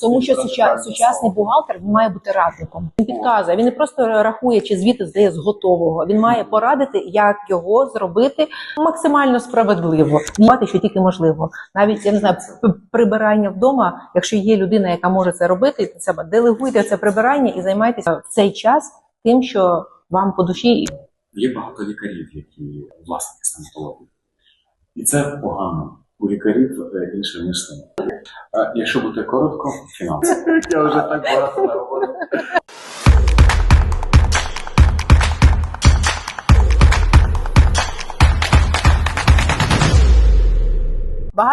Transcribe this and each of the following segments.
Тому що суча- сучасний бухгалтер він має бути радником. Він підказує. Він не просто рахує чи звіти здає з готового. Він має порадити, як його зробити максимально справедливо. Бувати, що тільки можливо. Навіть я не знаю, прибирання вдома. Якщо є людина, яка може це робити, то це делегуйте це прибирання і займайтеся в цей час тим, що вам по душі. Є багато лікарів, які власники стоматології. І це погано. У лікарів е, інше. А якщо бути коротко, фінанси. Я вже так багато наговорив.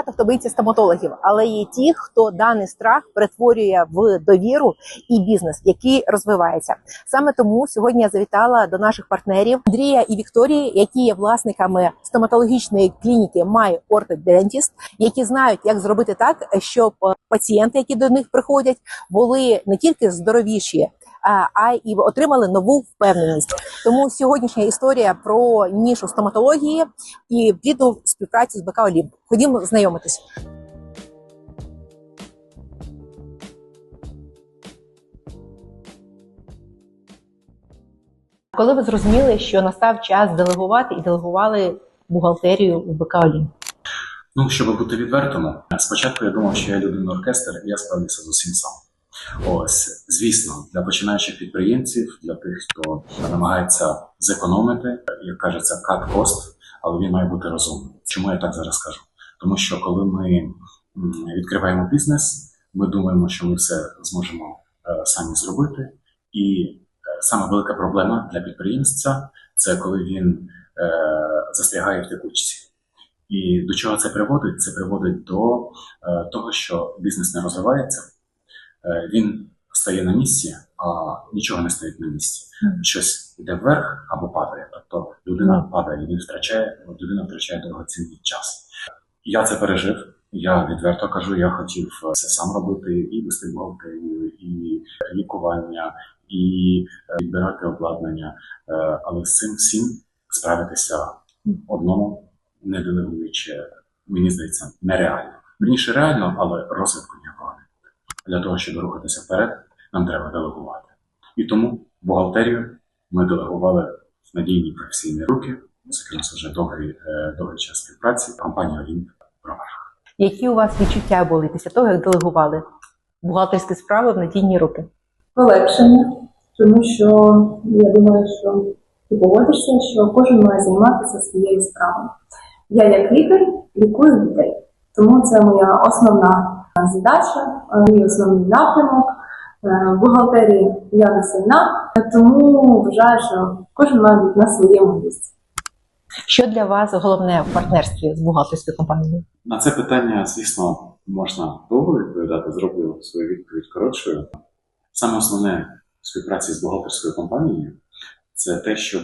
Багато хто боїться стоматологів, але є ті, хто даний страх перетворює в довіру і бізнес, який розвивається. Саме тому сьогодні я завітала до наших партнерів Андрія і Вікторії, які є власниками стоматологічної клініки My Ortho які знають, як зробити так, щоб пацієнти, які до них приходять, були не тільки здоровіші. А- й отримали нову впевненість. Тому сьогоднішня історія про нішу стоматології і плідну співпрацю з БК Олімп. Ходімо знайомитись. Коли ви зрозуміли, що настав час делегувати і делегували бухгалтерію в БК Олімп? Ну, щоб бути відвертим, спочатку я думав, що я людина оркестр, і я справлюся з усім сам. Ось, звісно, для починаючих підприємців, для тих, хто намагається зекономити, як кажеться, cut cost, але він має бути розумним. Чому я так зараз кажу? Тому що коли ми відкриваємо бізнес, ми думаємо, що ми все зможемо е, самі зробити. І е, саме велика проблема для підприємця це коли він е, застрягає в текучці. І до чого це приводить? Це приводить до того, що бізнес не розвивається, він стає на місці, а нічого не стоїть на місці. Щось йде вверх або падає. Тобто людина падає, він втрачає, людина втрачає дорогоцінний час. Я це пережив. Я відверто кажу, я хотів е, це сам робити і вести бухгалтерію, і лікування, і е, відбирати обладнання. Е, Але з цим всім справитися одному не делегуючи, мені здається, нереально. Вірніше реально, але розвитку буде. Для того, щоб рухатися вперед, нам треба делегувати. І тому бухгалтерію ми делегували в надійні професійні руки, це вже довгий, е, довгий час співпраці. Компанія Олімп Бровар. Які у вас відчуття були після того, як делегували бухгалтерські справи в надійні руки? полегшення, тому що я думаю, що ти погодишся, що кожен має займатися своєю справою. Я, як лікар, лікую людей, тому це моя основна задача, е, мій основний напрямок. Е, В бухгалтерії я не сильна, тому вважаю, що кожен має бути на своєму місці. Що для вас головне в партнерстві з бухгалтерською компанією? На це питання, звісно, можна довго відповідати. Зроблю свою відповідь коротшою. Саме основне в співпраці з бухгалтерською компанією це те, щоб,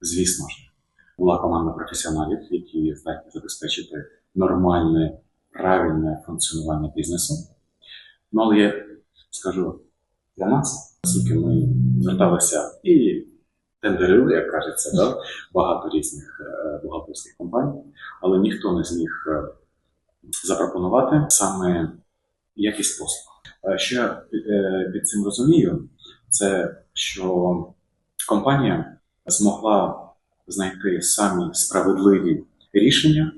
звісно ж, була команда професіоналів, які здатні забезпечити нормальне, правильне функціонування бізнесу. Ну, але я скажу для нас, оскільки ми зверталися і тендерили, як кажеться, да, багато різних е, бухгалтерських компаній, але ніхто не зміг е, запропонувати саме якість послуг. Що я е, під цим розумію, це що компанія змогла знайти самі справедливі рішення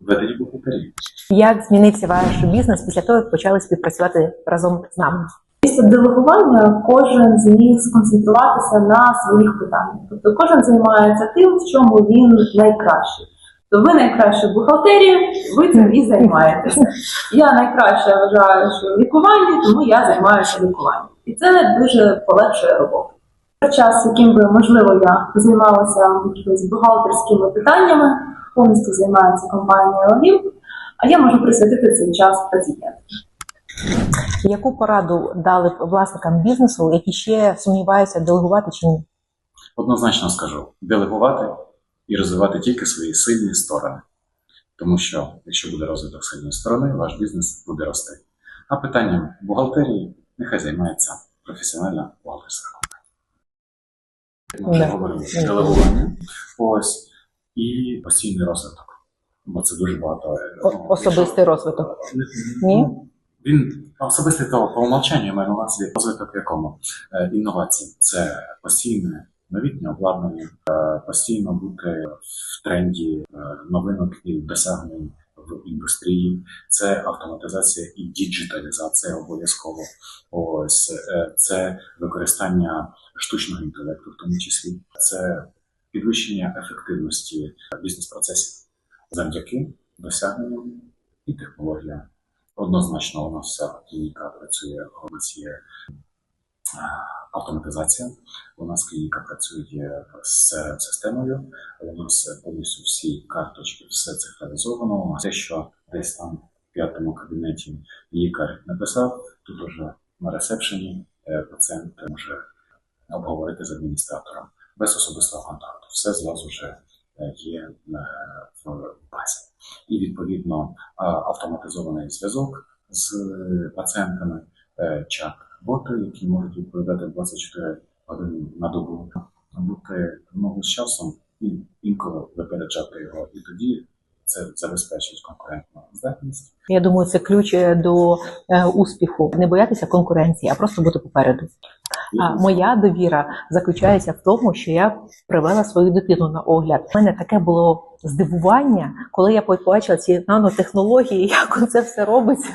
ведення бухгалтерії. Як змінився ваш бізнес після того, як почали співпрацювати разом з нами? Після делегування кожен зміг сконцентруватися на своїх питаннях. Тобто кожен займається тим, в чому він найкращий. То ви найкраще в бухгалтерії, ви цим і займаєтеся. Я найкраще вважаю, що в лікуванні, тому я займаюся лікуванням. І це дуже полегшує роботу. Час, яким би можливо я займалася якимись бухгалтерськими питаннями, повністю займається компанія Олімп, а я можу присвятити цей час пацієнту. Яку пораду дали б власникам бізнесу, які ще сумніваються, делегувати чи ні? Однозначно скажу: делегувати і розвивати тільки свої сильні сторони. Тому що, якщо буде розвиток сильної сторони, ваш бізнес буде рости. А питанням бухгалтерії нехай займається професіональна бухгалтерська компанія. Ми вже говорили Да. делегування, ось і постійний розвиток. Бо це дуже багато. О- особистий розвиток. Ні? Він особисто то по умовчанню має на увазі розвиток якому Е, інновацій. Це постійне новітнє обладнання, е, постійно бути в тренді е, новинок і досягнень в індустрії. Це автоматизація і діджиталізація обов'язково. Ось це використання штучного інтелекту, в тому числі, це підвищення ефективності бізнес-процесів завдяки досягненням і технологіям. Однозначно, у нас вся клініка працює, у нас є автоматизація, у нас клініка працює з системою, у нас повністю всі карточки, все цифровізовано. Те, що десь там в п'ятому кабінеті лікар написав, тут уже на ресепшені е, пацієнт може обговорити з адміністратором без особистого контакту. Все зразу вже є е, в базі. І відповідно автоматизований зв'язок з пацієнтами, е, чат-боти, які можуть відповідати 24 години на добу, бути ну, з часом і інколи випереджати його. І тоді це забезпечить конкурентну здатність. Я думаю, це ключ е, до е, успіху. Не боятися конкуренції, а просто бути попереду. А моя довіра заключається в тому, що я привела свою дитину на огляд. У мене таке було здивування, коли я побачила ці нанотехнології, як це все робиться.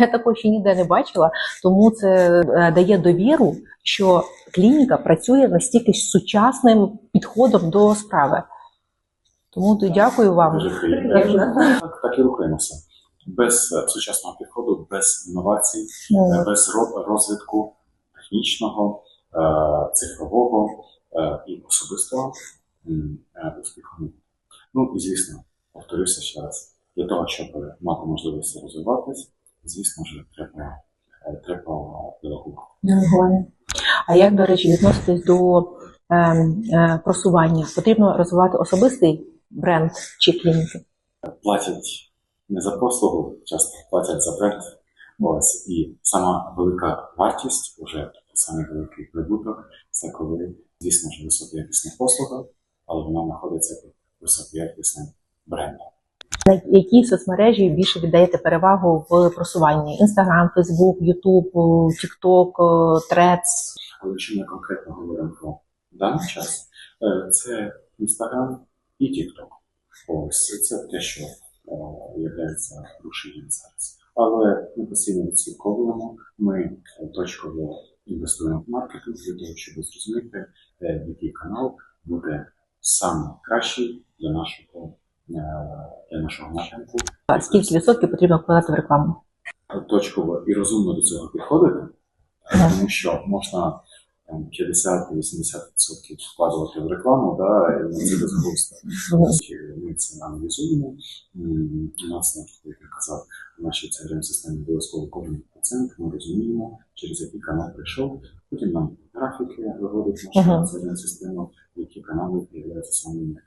Я такого ще ніде не бачила. Тому це е, дає довіру, що клініка працює настільки сучасним підходом до справи. Тому то дякую вам. Так, так і рухаємося. Без е, сучасного підходу, без інновацій, е, Ну, без ро- розвитку технічного, е, цифрового е, і особистого е, успіху. Ну і звісно, повторюся ще раз, для того, щоб мати можливість розвиватись, звісно ж, треба, е, треба педагогу. А як, до речі, відноситись до е, е, просування? Потрібно розвивати особистий бренд чи клініки? платять не за послугу, часто платять за бренд. Ось і сама велика вартість, уже саме великий прибуток, це коли, звісно ж, високоякісна послуга, але вона знаходиться під високоякісним брендом. На які соцмережі більше віддаєте перевагу в просуванні? Інстаграм, Фейсбук, Ютуб, Тікток, Трец. Але якщо ми конкретно говоримо про даний час, е, це Instagram і TikTok. Ось це те, що є рушієм зараз. Але ми постійно відслідковуємо, ми е, точково інвестуємо в маркетинг для того, щоб зрозуміти, е, який канал буде саме кращий для нашого, е, для нашого напрямку. А Скільки відсотків потрібно вкладати в рекламу? точково і розумно до цього підходити, тому що можна 50-80% вкладувати в рекламу, да, і це безглуздо. Ми це аналізуємо. У нас, як я казав, в нашій crm системі обов'язково кожен пацієнт, ми розуміємо, через який канал прийшов. Потім нам графіки виводить наша crm система які канали з'являються ефективними.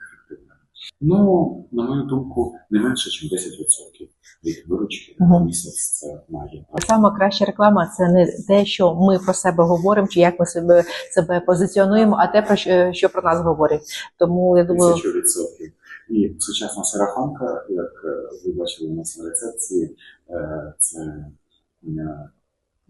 Ну, на мою думку, не менше, ніж 10% від виручки Ага. місяць це має. Саме краща реклама це не те, що ми про себе говоримо, чи як ми себе себе позиціонуємо, а те, про що, що про нас говорять. Тому я думаю, Тисячу відсотків. І сучасна сарафанка, як е, ви бачили у нас на рецепції, е, це е,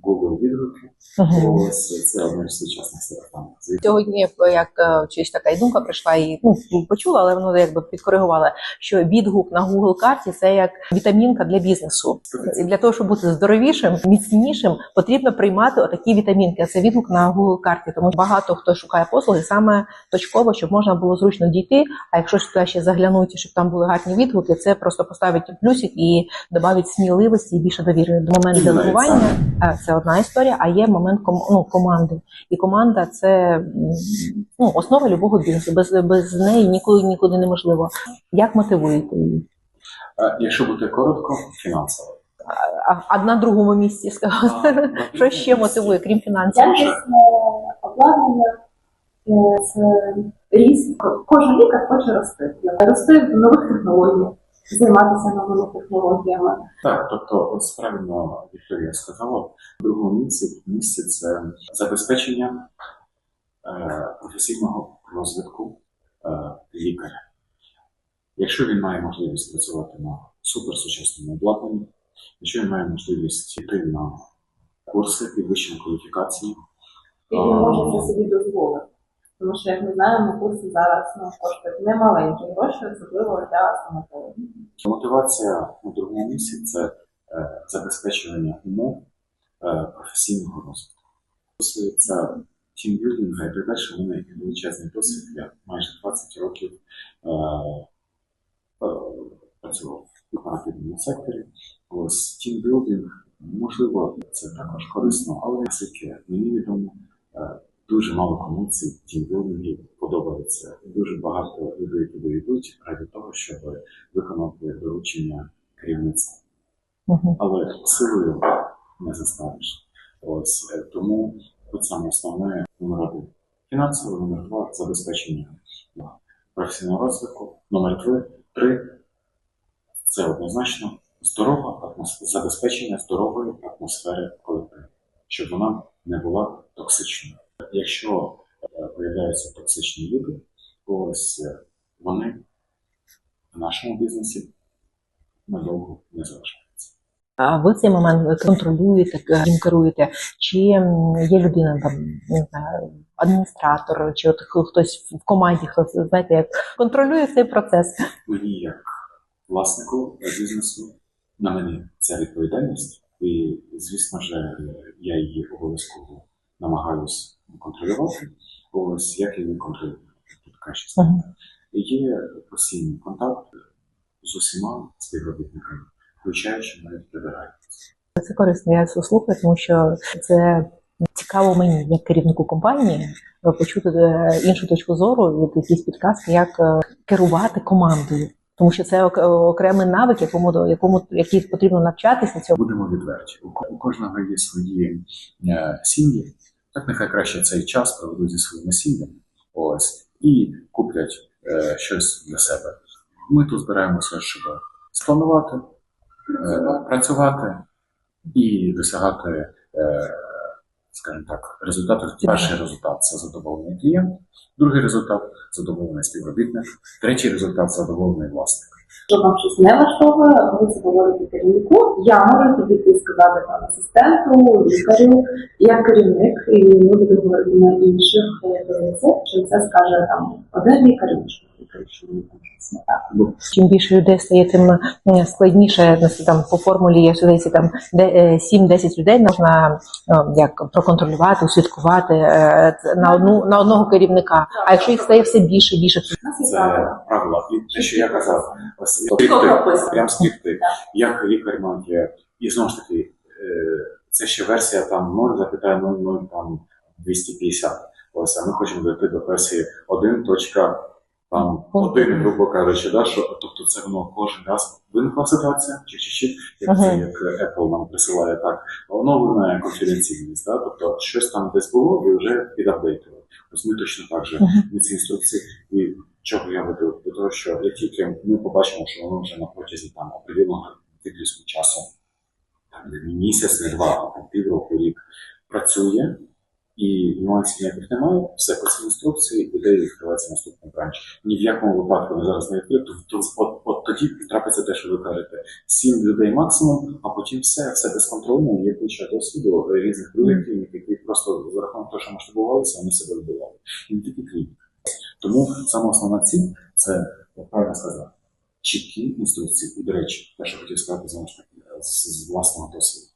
Google відгуки. мгм. Ось це одна з сучасних сарафанок. Сьогодні як е, чись така й думка прийшла і ну почула, але воно якби підкоригувала, що відгук на Google карті це як вітамінка для бізнесу. І для того, щоб бути здоровішим, міцнішим, потрібно приймати отакі вітамінки. Це відгук на Google карті. Тому багато хто шукає послуги саме точково, щоб можна було зручно дійти. А якщо ж туди ще заглянути, щоб там були гарні відгуки, це просто поставить плюсик і додавить сміливості і більше довіри. До моменту делегування е, це одна історія, а є момент ком- ну, команди. І команда це ну, основа любого бізнесу. Без, без неї нікуди нікуди неможливо. Як мотивуєте її? Е, Якщо бути коротко, фінансово. А одна другому місці сказала. Що ще мотивує, крім фінансів? Якісне обладнання, е, це ріст. Кожен лікар хоче рости. Рости в нових технологіях, займатися новими технологіями. Так, тобто, ось правильно Вікторія сказала, в другому місці, місці це забезпечення е, професійного розвитку е, лікаря. Якщо він має можливість працювати на суперсучасному обладнанні, Якщо він має можливість йти на курси підвищення кваліфікації, І він може це собі дозволити. Тому що, як ми знаємо, курси зараз ну, коштують немаленькі гроші, особливо для стоматологів. мотивація на другому місці це е, забезпечування умов е, професійного розвитку. Стосується тімбілдинга і так далі, є величезний досвід. Я майже 20 років е, е, працював в корпоративному секторі. Ось тімбілдинг, можливо, це також корисно, але наскільки мені відомо, е, дуже мало кому ці тімбілдинги подобаються. Дуже багато людей туди йдуть ради того, щоб виконати доручення керівництва. Але силою не заставиш. Ось е, тому тут саме основне номер один. Фінансове, номер два забезпечення професійного розвитку. Номер три, три це однозначно здорова атмосфера, забезпечення здорової атмосфери колективу, щоб вона не була токсичною. Якщо е, появляються токсичні люди, ось е, вони в нашому бізнесі надовго не залишаються. А ви цей момент контролюєте, е, керуєте? Чи є людина там, не знаю, адміністратор, чи от хтось в команді, хто знаєте, як контролює цей процес? мені як власнику бізнесу, на мені ця відповідальність, і звісно ж, я її обов'язково намагаюсь контролювати. Ось як я її контролюю. Мгм. Є постійний контакт з усіма співробітниками, включаючи навіть прибирання. Це корисно, я це слухаю, тому що це цікаво мені, як керівнику компанії, е, почути е, іншу точку зору, якісь підказки, як е, керувати командою. Тому що це окремий навик, якому до якому який потрібно навчатися цьому. Будемо відверті. У кожного є свої сім'ї. Так нехай краще цей час проведуть зі своїми сім'ями. Ось і куплять е, щось для себе. Ми тут збираємося, щоб спланувати, е, працювати і досягати, е, скажімо так, результатів. Перший результат це задоволений клієнт, другий результат задоволений співробітник, третій результат задоволений власник. Якщо вам щось не влаштовує, ви це говорите керівнику. Я можу підійти сказати там асистенту, лікарю, я керівник, і ми будемо говорити на інших е, позиціях, що це скаже там один лікар, інший лікар, що мені там щось не так. Чим більше людей стає, тим е, складніше ну, там по формулі є здається, там де- е, 7-10 людей можна е, як проконтролювати, услідкувати е, це на одну на одного керівника. А якщо їх стає все більше, більше, Це правила. Те, що я казав, прописано. прям скрипти. Як лікар має, і знову ж таки, е, це ще версія там 0, запитає 0, 0, там 250. Ось, а ми хочемо дойти до версії 1, точка, там, один, грубо кажучи, да, що, тобто це воно кожен раз виникла ситуація, чи, чи, чи, як це, як Apple нам присилає так, оновлена конфіденційність, да, тобто щось там десь було і вже підапдейтили. Ось ми точно так же ми ці інструкції і чого я веду? До того, що як тільки ми побачимо, що воно вже на протязі там определеного відрізку часу, там не місяць, не два, а там півроку, рік працює, і нюансів ніяких немає, все по цій інструкції, ідея відкривається наступний бранч. Ні в якому випадку ми зараз не відкрито, то от, от тоді трапиться те, що ви кажете, сім людей максимум, а потім все, все безконтрольно, є куча досвіду різних проєктів, які просто за рахунок того, що масштабувалися, вони себе вбивали. І не тільки клієнт. Тому саме основна ціль це, як правильно сказати, чіткі інструкції. І, до речі, те, що хотів сказати знову ж таки з, з власного досвіду.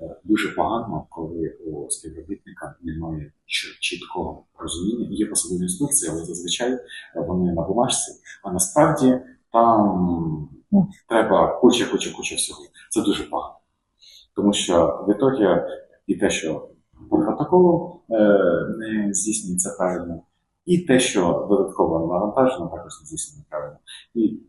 Е, Дуже погано, коли у співробітника немає чіткого розуміння. Є посадові інструкції, але зазвичай е, вони на бумажці, а насправді там треба куча, куча, куча всього. Це дуже погано. Тому що в ітогі і те, що по протоколу е, не здійснюється правильно, і те, що додатково навантажено, також не здійснюється правильно. І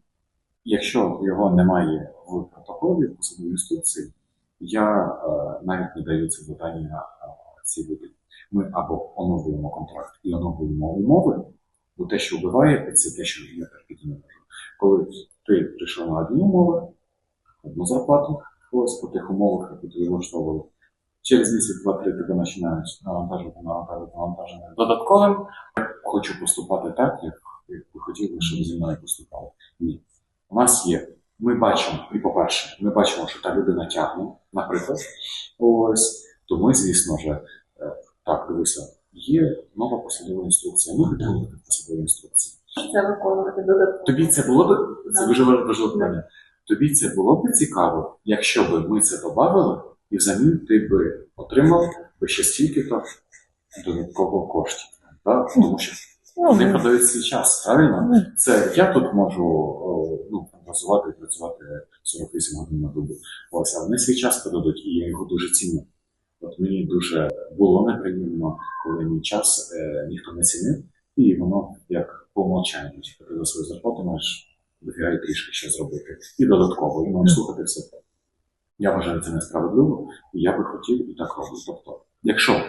якщо його немає в протоколі, в посадовій інструкції, я е, навіть не даю це завдання е, цій людині. Ми або оновлюємо контракт і оновлюємо умови, бо те, що вбиває, це те, що я терпіти не можу. Коли ти прийшов на одні умови, одну зарплату, ось по тих умовах, які тобі влаштовували, через місяць, два-три тебе починають навантажувати, навантажувати, навантажувати додатковим. Хочу поступати так, як, як ви хотіли, щоб зі мною поступали. Ні. У нас є ми бачимо, і по-перше, ми бачимо, що та людина тягне, наприклад, ось, то ми, звісно ж, е, так, дивися, є нова посадова інструкція, ми виконуємо посадові інструкції. Це виконувати додатково. Тобі це було б це дуже важливе питання. Тобі це було б цікаво, якщо б ми це додали, і взамін ти би отримав би ще стільки-то додатково коштів. Так? Тому що вони продають свій час, правильно? Це я тут можу ну, фантазувати і працювати 48 годин на добу. Ось, а вони свій час продадуть, і я його дуже ціню. От мені дуже було неприємно, коли мій час е, ніхто не цінив, і воно як по умовчанню, тільки ти за свою зарплату маєш дофіга трішки ще зробити. І додатково, і маєш слухати все це. Я вважаю це несправедливо, і я би хотів і так роблю. Тобто, якщо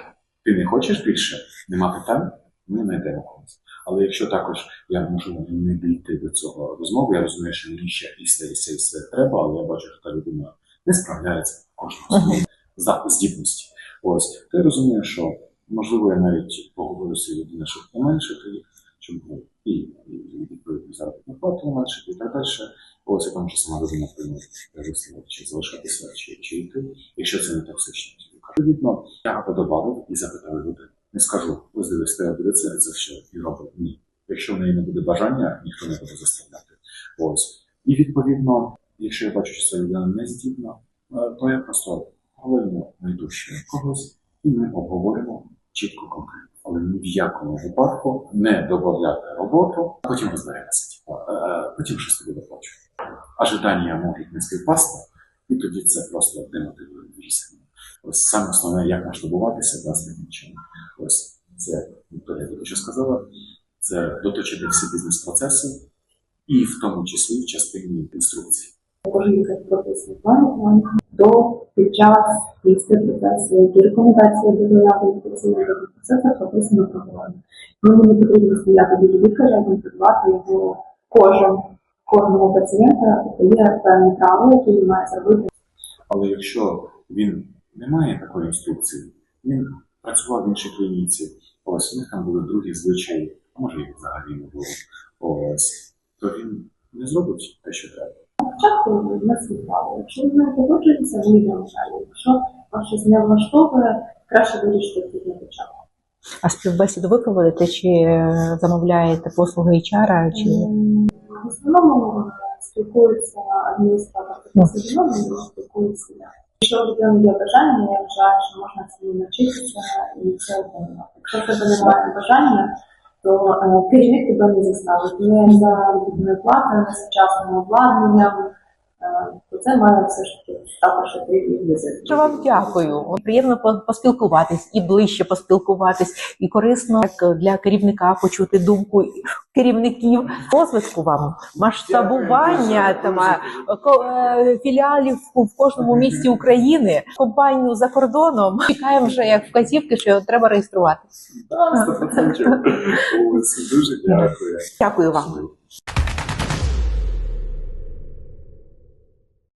ти не хочеш більше, нема питань, ми знайдемо когось. Але якщо також я можу не дійти до цього розмови, я розумію, що мені ще і все, і все, і все треба, але я бачу, що та людина не справляється кожного за здібності. Ось то я розумію, що можливо я навіть поговорю з людиною, щоб поменшити щоб і, і, відповідно заробітну плату поменшити і так далі. Ось я там вже сама людина прийме висловити, чи залишатися, чи, чи йти, якщо це не токсично. Відповідно, я би додав і запитав людей. Не скажу, ось дивись, тебе буде це, це ще і робить. Ні. Якщо в неї не буде бажання, ніхто не буде заставляти. Ось. І відповідно, якщо я бачу, що ця людина не здібна, е, то я просто говоримо знайду ще когось, і ми обговоримо чітко конкретно. Але ні в якому випадку не додати роботу, а потім розберемося. Типу, е, потім щось тобі доплачу. Ожидання можуть не співпасти, і тоді це просто демотивує сильно. Ось саме основне, як масштабуватися, таким чином. Ось це Вікторія що сказала, це доточити всі бізнес-процеси, і в тому числі в частині інструкцій. Кожен якась прописаний план, то під час після процесу, які рекомендації до заявлення все це прописано програмі. Мені не потрібно стояти біля лікаря, контролювати його кожен кожного пацієнта, є певні правила, які він має зробити. Але якщо він не має такої інструкції, він працював в іншій клініці, ось у них там були другі звичаї, а може їх взагалі не було. Ось то він не зробить те, що треба. Спочатку не світало. Якщо ви не погоджуєтеся, ви йдемо далі. Якщо вас щось не влаштовує, краще вирішити це на початку. А співбесіду ви проводите чи е, замовляєте послуги HR, чи В основному спілкуються спілкується адміністратор спілкуються спілкується я. Якщо у людини є бажання, я вважаю, що можна цим навчитися і це отримати. Якщо в тебе немає бажання, то е, керівник тебе не заставить. Не за платою, не сучасним обладнанням, е, це має все ж таки також візит. Що вам дякую. Приємно по- поспілкуватись і ближче поспілкуватись, і корисно як для керівника почути думку керівників. Розвитку вам, масштабування там ко- е, філіалів у- в кожному місті України, компанію за кордоном. Чекаємо вже як вказівки, що треба реєструвати. Так, 100%. Ось дуже дякую. Дякую вам.